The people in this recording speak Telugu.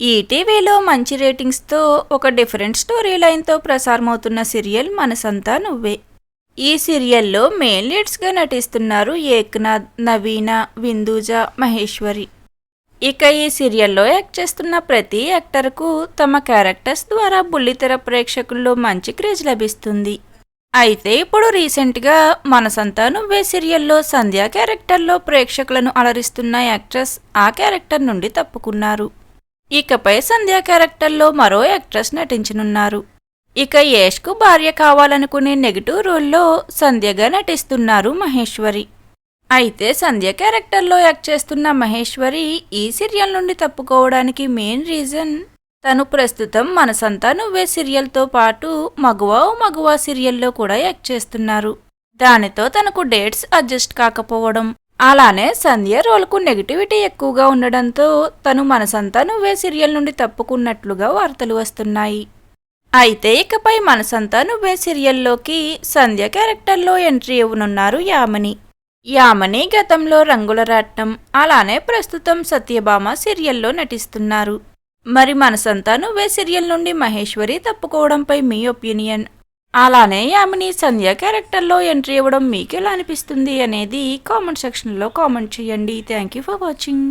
ఈటీవీలో మంచి రేటింగ్స్తో ఒక డిఫరెంట్ స్టోరీ లైన్తో ప్రసారమవుతున్న సీరియల్ మనసంతా నువ్వే. ఈ సీరియల్లో మెయిన్ లీడ్స్గా నటిస్తున్నారు ఏక్నాథ్ నవీన విందూజ మహేశ్వరి. ఇక ఈ సీరియల్లో యాక్ట్ చేస్తున్న ప్రతి యాక్టర్కు తమ క్యారెక్టర్స్ ద్వారా బుల్లితెర ప్రేక్షకుల్లో మంచి క్రేజ్ లభిస్తుంది. అయితే ఇప్పుడు రీసెంట్గా మనసంతా నువ్వే సీరియల్లో సంధ్యా క్యారెక్టర్లో ప్రేక్షకులను అలరిస్తున్న యాక్ట్రెస్ ఆ క్యారెక్టర్ నుండి తప్పుకున్నారు. ఇకపై సంధ్యా క్యారెక్టర్లో మరో యాక్ట్రెస్ నటించనున్నారు. ఇక యష్కు భార్య కావాలనుకునే నెగిటివ్ రోల్లో సంధ్యగా నటిస్తున్నారు మహేశ్వరి. అయితే సంధ్య క్యారెక్టర్లో యాక్ట్ చేస్తున్న మహేశ్వరి ఈ సీరియల్ నుండి తప్పుకోవడానికి మెయిన్ రీజన్ తను ప్రస్తుతం మనసంతా నువ్వే సీరియల్తో పాటు మగువా మగువా సీరియల్లో కూడా యాక్ట్ చేస్తున్నారు. దానితో తనకు డేట్స్ అడ్జస్ట్ కాకపోవడం అలానే సంధ్య రోల్కు నెగిటివిటీ ఎక్కువగా ఉండడంతో తను మనసంతా నువ్వే సీరియల్ నుండి తప్పుకున్నట్లుగా వార్తలు వస్తున్నాయి. అయితే ఇకపై మనసంతా నువ్వే సీరియల్లోకి సంధ్య క్యారెక్టర్లో ఎంట్రీ ఇవ్వనున్నారు యామని. యామని గతంలో రంగుల రాట్నం అలానే ప్రస్తుతం సత్యభామ సీరియల్లో నటిస్తున్నారు. మరి మనసంతా నువ్వే సీరియల్ నుండి మహేశ్వరి తప్పుకోవడంపై మీ ఒపీనియన్ అలానే యామిని సంధ్య క్యారెక్టర్లో ఎంట్రీ ఇవ్వడం మీకు ఎలా అనిపిస్తుంది అనేది కామెంట్ సెక్షన్లో కామెంట్ చేయండి. Thank you for watching